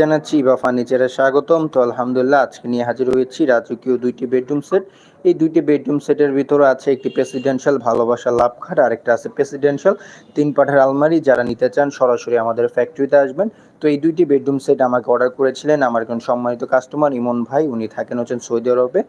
জানাচ্ছি, বা ফার্নিচারে স্বাগতম। তো আলহামদুলিল্লাহ, আজকে নিয়ে হাজির হয়েছি রাজকীয় দুইটি বেডরুম সেট। এই দুইটি বেডরুম সেটের ভিতরে আছে একটি প্রেসিডেন্সিয়াল ভালোবাসা লাভ খাট আর একটা আছে প্রেসিডেন্সিয়াল তিন পাঠের আলমারি। যারা নিতে চান, সরাসরি আমাদের ফ্যাক্টরিতে আসবেন। তো এই দুইটি বেডরুম সেট আমাকে অর্ডার করেছিলেন আমার একজন সম্মানিত কাস্টমার ইমন ভাই। উনি থাকেন হচ্ছেন সৌদি আরবে।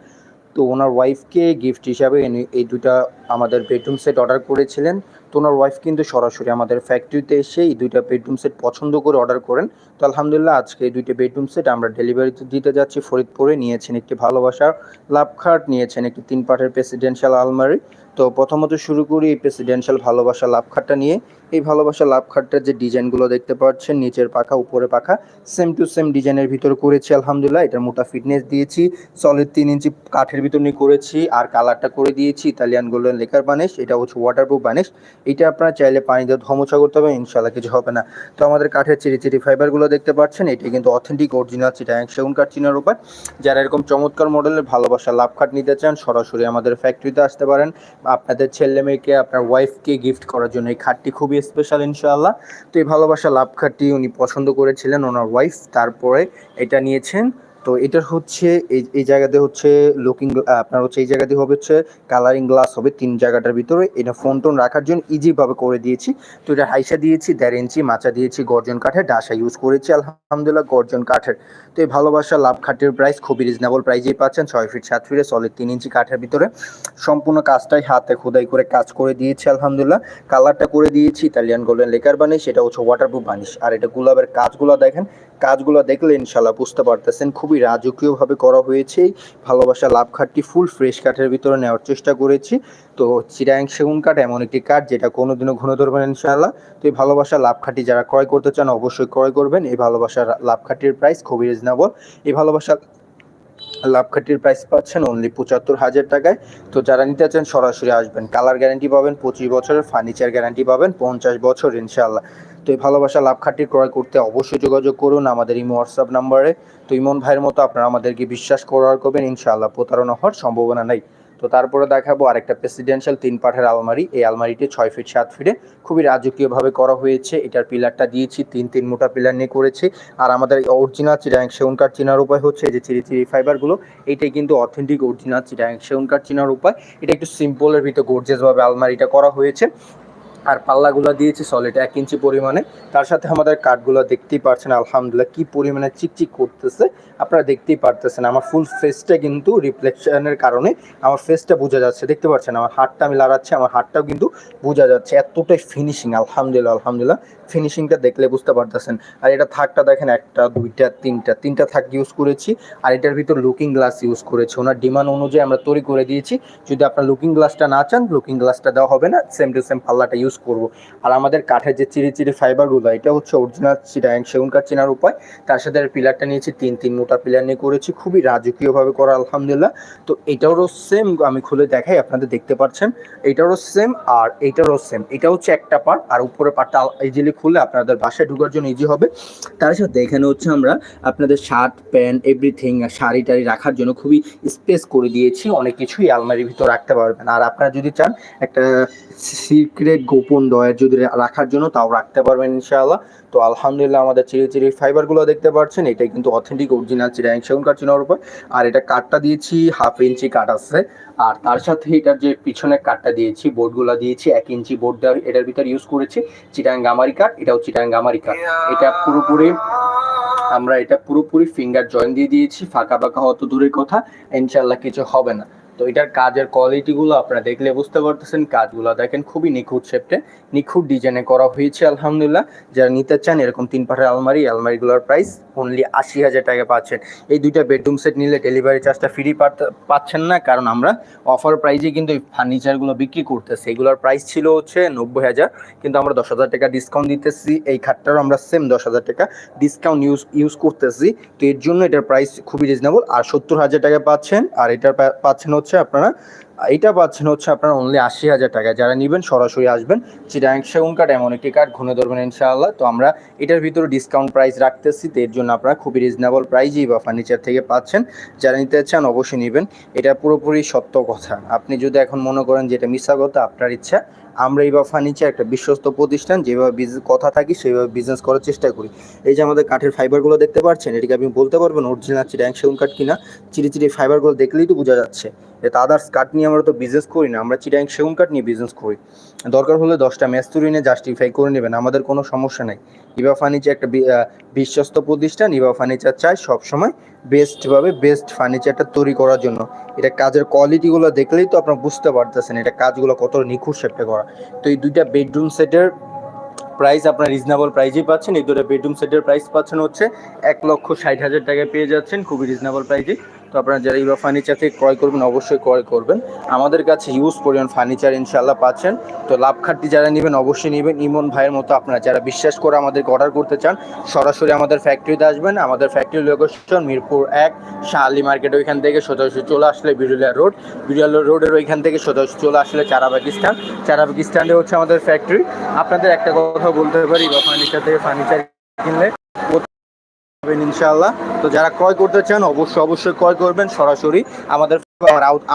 তো ওনার ওয়াইফকে গিফট হিসাবে এই দুটা আমাদের বেডরুম সেট অর্ডার করেছিলেন। তো ওনার ওয়াইফ কিন্তু সরাসরি আমাদের ফ্যাক্টরিতে এসে এই দুইটা বেডরুম সেট পছন্দ করে অর্ডার করেন। তো আলহামদুলিল্লাহ আজকে এই দুইটা বেডরুম সেট আমরা ডেলিভারি দিতে যাচ্ছি। ফরিদপুরে নিয়েছেন একটি ভালোবাসার লাভ খাট নিয়েছেন একটি তিন পাটের প্রেসিডেন্সিয়াল আলমারি। তো প্রথমত শুরু করি এই প্রেসিডেন্সিয়াল ভালোবাসা লাভ খাটটা নিয়ে। এই ভালোবাসা লাভ খাটটার যে ডিজাইনগুলো দেখতে পাচ্ছেন, নিচের পাখা উপরে পাখা সেম টু সেম ডিজাইনের ভিতর করেছি আলহামদুলিল্লাহ। এটার মোটা ফিটনেস দিয়েছি সলিড তিন ইঞ্চি কাঠের ভিতর নিয়ে করেছি, আর কালারটা করে দিয়েছি ইতালিয়ান গোল্ডেন লেকার বানিশ, এটা হচ্ছে ওয়াটারপ্রুফ বানিশ। এটা আপনারা চাইলে পানি দিয়ে ধমোচা করতে হবে ইনশাল্লাহ কিছু হবে না। তো আমাদের কাঠের চিরি চিরি ফাইবারগুলো দেখতে পাচ্ছেন, এটা কিন্তু অথেন্টিক অরিজিনাল চিটা সেগুন কাঠ চিনার উপর। যারা এরকম চমৎকার মডেলের ভালোবাসা লাভ খাট নিতে চান, সরাসরি আমাদের ফ্যাক্টরিতে আসতে পারেন। আপনাদের ছেলে মেয়েকে, আপনার ওয়াইফকে গিফট করার জন্য এই খাটটি খুবই স্পেশাল ইনশাআল্লাহ। তো এই ভালোবাসা লাভ খাটটি উনি পছন্দ করেছিলেন, ওনার ওয়াইফ তারপরে এটা নিয়েছেন তো এটার হচ্ছে এই এই জায়গাতে হচ্ছে লুকিং আপনার হচ্ছে এই জায়গাতে হবে হচ্ছে কালারিং গ্লাস হবে তিন জায়গাটার ভিতরে। এটা ফোন টোন রাখার জন্য ইজিভাবে করে দিয়েছি। তো এটা হাইসা দিয়েছি, দেড় ইঞ্চি মাচা দিয়েছি, গর্জন কাঠের, ডাসা ইউজ করেছি, আলহামদুলিল্লাহ গর্জন কাঠের। তো এই ভালোবাসা লাভ খাটের প্রাইস খুবই রিজনেবল প্রাইজেই পাচ্ছেন। ছয় ফিট সাত ফিটে সলিড তিন ইঞ্চি কাঠের ভিতরে। সম্পূর্ণ কাজটাই হাতে খোদাই করে কাজ করে দিয়েছি, আলহামদুলিল্লাহ। কালারটা করে দিয়েছি ইতালিয়ান গোল্ডেন লেকার বানিশ সেটা হচ্ছে ওয়াটারপ্রুফ বানিশ। আর এটা গুলাবের কাজগুলো দেখেন, কাজগুলো দেখলে ইনশাল্লাহ বুঝতে পারতেছেন, খুবই রাজকীয়ভাবে করা হয়েছে। ভালোবাসা লাভ খাটটি ফুল ফ্রেশ কাঠের ভিতরে নেওয়ার চেষ্টা করেছি। তো চিরাং সেগুন কাঠ এমন একটি কাঠ যেটা কোনোদিনও ঘন ধরবেন ইনশাল্লাহ তো এই ভালোবাসা লাভ খাটি যারা ক্রয় করতে চান অবশ্যই ক্রয় করবেন। এই ভালোবাসার লাভ খাটির প্রাইস খুবই রিজনেবল এই ভালোবাসা লাভ খাটির প্রাইস পাচ্ছেন অনলি পঁচাত্তর হাজার টাকায়। তো যারা নিতে চান, সরাসরি আসবেন। কালার গ্যারান্টি পাবেন, পঁচিশ বছরের ফার্নিচার গ্যারান্টি পাবেন, পঞ্চাশ বছর ইনশাল্লাহ তো এই ভালোবাসা লাভ খাটি ক্রয় করতে অবশ্যই যোগাযোগ করুন আমাদের ইমো হোয়াটসঅ্যাপ নাম্বারে তো ইমন ভাইয়ের মতো আপনারা আমাদেরকে বিশ্বাস করার করবেন ইনশাল্লাহ প্রতারণা হওয়ার সম্ভাবনা নেই। তো তারপরে দেখাবো আরেকটা প্রেসিডেন্সিয়াল তিন পাঠের আলমারি। এই আলমারিটি ছয় ফিট, সাত ফিটে। খুবই রাজকীয়ভাবে করা হয়েছে। এটার পিলারটা দিয়েছি, তিন তিন মোটা পিলার নিয়ে করেছি। আর আমাদের অরিজিনাল চিরাং সেউনকার চেনার উপায় হচ্ছে যে চিরি চিরি ফাইবারগুলো, এইটাই কিন্তু অথেন্টিক অরিজিনাল চিরাং সেউনকার চেনার উপায়। এটা একটু সিম্পলের ভিতরে গর্জেসভাবে আলমারিটা করা হয়েছে। আর পাল্লাগুলো দিয়েছি সলিড এক ইঞ্চি পরিমাণে। তার সাথে আমাদের কাঠগুলো দেখতেই পারছেন, আলহামদুলিল্লাহ, কি পরিমাণে চিকচিক করতেছে। আপনারা দেখতেই পারতেছেন, আমার ফুল ফেসটা কিন্তু রিফ্লেকশনের কারণে আমার ফেসটা বোঝা যাচ্ছে। দেখতে পাচ্ছেন আমার হাতটা আমি লাড়াচ্ছি, আমার হাতটাও কিন্তু বোঝা যাচ্ছে। এতটাই ফিনিশিং আলহামদুলিল্লাহ আলহামদুলিল্লাহ। ফিনিশিংটা দেখলে বুঝতে পারতেছেন। আর এটা থাকটা দেখেন, একটা, দুইটা, তিনটা তিনটা থাক ইউজ করেছি। আর এটার ভিতর লুকিং গ্লাস ইউজ করেছি। ওনার ডিমান্ড অনুযায়ী আমরা তৈরি করে দিয়েছি। যদি আপনার লুকিং গ্লাসটা না চান লুকিং গ্লাসটা দেওয়া হবে না। সেম টু সেম পাল্লাটা ইউজ করব। আর আমাদের কাঠের যে চিরি চিরি ফাইবারগুলো এটা হচ্ছে অরিজিনাল চিটাং সেগুন কাঠ চেনার উপায়। তার সাথে পিলারটা নিয়েছি, তিন তিন মোটা পিলার নিয়ে করেছি। খুবই রাজকীয়ভাবে করা, আলহামদুলিল্লাহ। তো এটারও সেম আমি খুলে দেখাই, আপনাদের দেখতে পাচ্ছেন। এটারও সেম আর এইটারও সেম এটা হচ্ছে একটা পার্ট আর উপরে পার্টটা ইজিলি খুলে আপনাদের বাসায় ঢোকার জন্য ইজি হবে। তার সাথে এখানে হচ্ছে আমরা আপনাদের শার্ট প্যান্ট এভরিথিং শাড়ি টাড়ি রাখার জন্য খুবই স্পেস করে দিয়েছি। অনেক কিছুই আলমারির ভিতর রাখতে পারবেন। আর আপনারা যদি চান, একটা সিক্রেট গোপন ডয়ের যদি রাখার জন্য তাও রাখতে পারবেন ইনশাআল্লাহ। তো আলহামদুলিল্লাহ আমাদের চিরি চিরি ফাইবারগুলো দেখতে পাচ্ছেন এটা কিন্তু অথেন্টিক অরিজিনাল চিরাং সেগুন কাঠ চিনার উপর। আর এটা কাঠটা দিয়েছি হাফ ইঞ্চি কাঠ আছে। আর তার সাথে এটার যে পিছনে কাঠটা দিয়েছি, বোর্ডগুলো দিয়েছি, এক ইঞ্চি বোর্ড এটার ভিতর ইউজ করেছি চিটাং গামারি কাঠ, এটাও চিটাং গামারি কাঠ। এটা পুরোপুরি, আমরা এটা পুরোপুরি ফিঙ্গার জয়েন দিয়ে দিয়েছি ফাঁকা ফাঁকা হয়তো দূরের কথা ইনশাল্লাহ কিছু হবে না। তো এটার কাজের কোয়ালিটিগুলো আপনারা দেখলে বুঝতে পারতেছেন। কাজগুলো দেখেন খুবই নিখুঁত শেপটে নিখুঁত ডিজাইনে করা হয়েছে, আলহামদুলিল্লাহ। যারা নিতে চান, এরকম তিন পাটের আলমারি আলমারিগুলোর প্রাইস অনলি আশি হাজার টাকা পাচ্ছেন। এই দুইটা বেডরুম সেট নিলে ডেলিভারি চার্জটা ফ্রি পাচ্ছেন না, কারণ আমরা অফার প্রাইজে কিন্তু এই ফার্নিচারগুলো বিক্রি করতেছি। এগুলোর প্রাইস ছিল হচ্ছে নব্বই হাজার, কিন্তু আমরা দশ হাজার টাকা ডিসকাউন্ট দিতেছি। এই খাটটারও আমরা সেম দশ হাজার টাকা ডিসকাউন্ট ইউজ ইউজ করতেছি। তো এর জন্য এটার প্রাইস খুবই রিজনেবল আর সত্তর হাজার টাকা পাচ্ছেন, আর এটার পাচ্ছেন আপনারা এটা পাচ্ছেন হচ্ছে আপনার অনলি আশি হাজার টাকা। যারা নেবেন, সরাসরি আসবেন। চিটাং সেগুন কাঠ এমন একটি কাঠ, ঘুরে ধরবেন ইনশাআল্লাহ। তো আমরা এটার ভিতরে ডিসকাউন্ট প্রাইস রাখতেছি, তো এর জন্য আপনারা খুবই রিজনেবল প্রাইজেই বা ফার্নিচার থেকে পাচ্ছেন। যারা নিতে চান, অবশ্যই নেবেন। এটা পুরোপুরি সত্য কথা। আপনি যদি এখন মনে করেন যে এটা কথা, আপনার ইচ্ছা, আমরা এই বা ফার্নিচার একটা বিশ্বস্ত প্রতিষ্ঠান, যেভাবে কথা থাকি, সেইভাবে বিজনেস করার চেষ্টা করি। এই যে আমাদের কাঠের ফাইবারগুলো দেখতে পাচ্ছেন, এটাকে আপনি বলতে পারবেন অরিজিনাল চিটাং সেগুন কাঠ কিনা। চিরি চিরি ফাইবারগুলো দেখলেই তো বোঝা যাচ্ছে এটা আদার্স কাঠ নিয়ে আমরা তো বিজনেস করি না, আমরা চিটাং সেগুন কাঠ নিয়ে বিজনেস করি। দরকার হলে দশটা মেস্তুরি নিয়ে জাস্টিফাই করে নেবেন, আমাদের কোনো সমস্যা নেই। ইভা ফার্নিচার একটা বিশ্বস্ত প্রতিষ্ঠান ইভা ফার্নিচার চায় সবসময় বেস্টভাবে বেস্ট ফার্নিচারটা তৈরি করার জন্য। এটা কাজের কোয়ালিটিগুলো দেখলেই তো আপনারা বুঝতে পারতেছেন এটা কাজগুলো কত নিখুঁত শেপে করা। তো এই দুইটা বেডরুম সেটের প্রাইস আপনার রিজনেবল প্রাইজেই পাচ্ছেন, এই দুটো বেডরুম সেটের প্রাইস পাচ্ছেন হচ্ছে এক লক্ষ ষাট হাজার টাকায় পেয়ে যাচ্ছেন, খুবই রিজনেবল প্রাইজে তো আপনারা যারা ইউরো ফার্নিচার থেকে ক্রয় করবেন, অবশ্যই ক্রয় করবেন। আমাদের কাছে ইউজ পরিমাণ ফার্নিচার ইনশাল্লাহ পাচ্ছেন। তো লাভ খাটটি যারা নেবেন, অবশ্যই নেবেন। ইমন ভাইয়ের মতো আপনারা যারা বিশ্বাস করে আমাদেরকে অর্ডার করতে চান, সরাসরি আমাদের ফ্যাক্টরিতে আসবেন। আমাদের ফ্যাক্টরি লোকেশন মিরপুর এক, শাহালি মার্কেট ওইখান থেকে সোজাসুজি চলে আসলে বিরুলিয়া রোড বিরুলিয়া রোডের ওইখান থেকে সোজাসুজি চলে আসলে চারাবাগ স্ট্যান্ড চারাবাগ স্ট্যান্ডে হচ্ছে আমাদের ফ্যাক্টরি আপনাদের একটা কথা বলতে পারি, বা ফার্নিচার থেকে ফার্নিচার কিনলে? ইনশাআল্লাহ। তো যারা ক্রয় করতে চান অবশ্যই অবশ্যই ক্রয় করবেন। সরাসরি আমাদের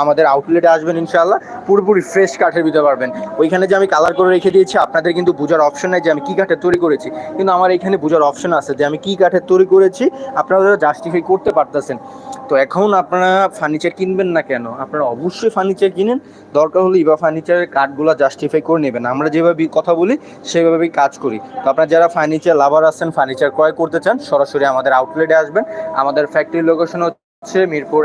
আমাদের আউটলেটে আসবেন ইনশাল্লাহ পুরোপুরি ফ্রেশ কাঠের দিতে পারবেন। ওইখানে যে আমি কালার করে রেখে দিয়েছি, আপনাদের কিন্তু বোঝার অপশন নাই যে আমি কি কাঠের তৈরি করেছি। কিন্তু আমার এখানে বোঝার অপশন আছে যে আমি কি কাঠের তৈরি করেছি, আপনারা জাস্টিফাই করতে পারতেছেন। তো এখন আপনারা ফার্নিচার কিনবেন না কেন? আপনারা অবশ্যই ফার্নিচার কিনেন। দরকার হলে ইবা ফার্নিচারের কাঠগুলো জাস্টিফাই করে নেবেন। আমরা যেভাবে কথা বলি, সেভাবেই কাজ করি। তো আপনারা যারা ফার্নিচার লাভার আছেন ফার্নিচার ক্রয় করতে চান, সরাসরি আমাদের আউটলেটে আসবেন। আমাদের ফ্যাক্টরি লোকেশন হচ্ছে মিরপুর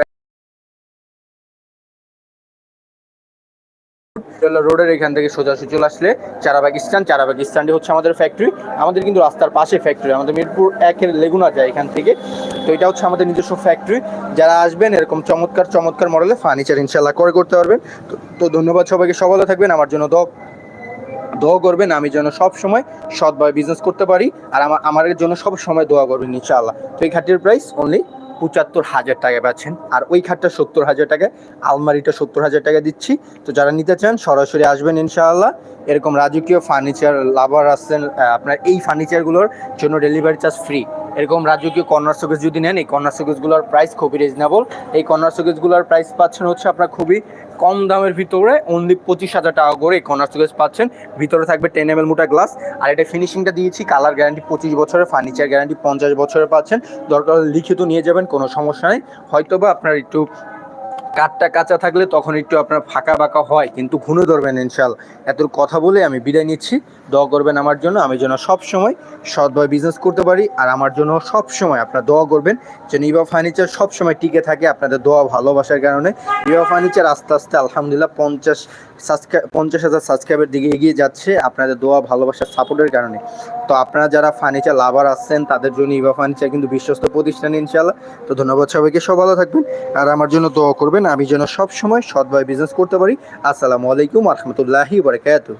রোডের এখান থেকে সোজাসুজি চলে আসলে চারাবাগ স্ট্যান্ড। চারাবাগ স্ট্যান্ডে হচ্ছে আমাদের ফ্যাক্টরি আমাদের কিন্তু রাস্তার পাশে ফ্যাক্টরি আমাদের মিরপুর একের লেগুনা যায় এখান থেকে। তো এটা হচ্ছে আমাদের নিজস্ব ফ্যাক্টরি যারা আসবেন, এরকম চমৎকার চমৎকার মডেলে ফার্নিচার ইনশাল্লাহ করে করতে পারবেন। তো- ধন্যবাদ সবাইকে। সব ভালো থাকবেন। আমার জন্য দোয়া দোয়া করবেন। আমি যেন সব সময় সৎভাবে বিজনেস করতে পারি। আর আমার আমার জন্য সব সময় দোয়া করবেন ইনশাআল্লাহ। তো এই খাটের প্রাইস অনলি পঁচাত্তর হাজার টাকা পাচ্ছেন। আর ওই খাটটা সত্তর হাজার টাকা, আলমারিটা সত্তর হাজার টাকা দিচ্ছি। তো যারা নিতে চান, সরাসরি আসবেন ইনশাআল্লাহ। এরকম রাজকীয় ফার্নিচার লাভার আসছেন আপনার এই ফার্নিচারগুলোর জন্য ডেলিভারি চার্জ ফ্রি এরকম রাজকীয় কর্নার শোকেস যদি নেন, এই কর্নার শোকেসগুলোর প্রাইস খুবই রিজনেবল এই কর্নার শোকেসগুলোর প্রাইস পাচ্ছেন হচ্ছে আপনার খুবই কম দামের ভিতরে অনলি পঁচিশ হাজার টাকা করে এই কর্নার শোকেস পাচ্ছেন। ভিতরে থাকবে টেন এম এল মোটা গ্লাস আর এটা ফিনিশিংটা দিয়েছি কালার গ্যারান্টি পঁচিশ বছরের ফার্নিচার গ্যারান্টি পঞ্চাশ বছরের পাচ্ছেন। দরকার লিখিত নিয়ে যাবেন, কোনো সমস্যা নেই। হয়তোবা আপনার একটু কাঠটা কাঁচা থাকলে তখন একটু আপনার ফাঁকা বাঁকা হয়, কিন্তু ঘুনে ধরবেন ইনশাল এত কথা বলে আমি বিদায় নিচ্ছি। দোয়া করবেন আমার জন্য, আমি যেন সবসময় সৎভাবে বিজনেস করতে পারি, আর আমার জন্য সবসময় আপনার দোয়া করবেন যে নিবা ফার্নিচার সবসময় টিকে থাকে আপনাদের দোয়া ভালোবাসার কারণে। নিবা ফার্নিচার আস্তে আস্তে আলহামদুলিল্লাহ পঞ্চাশ সাবস্ক্রাইব পঞ্চাশ হাজার সাবস্ক্রাইবের দিকে এগিয়ে যাচ্ছে, আপনাদের দোয়া ভালোবাসার সাপোর্টের কারণে। তো আপনারা যারা ফার্নিচার লাভার আসছেন তাদের জন্য ইভা ফার্নিচার কিন্তু বিশ্বস্ত প্রতিষ্ঠান ইনশাল্লাহ তো ধন্যবাদ সবাইকে সব ভালো থাকবেন। আর আমার জন্য দোয়া করবেন, আমি যেন সব সময় সৎভাবে বিজনেস করতে পারি। আসসালামু আলাইকুম আহমতুল্লাহি বারকাতুহ।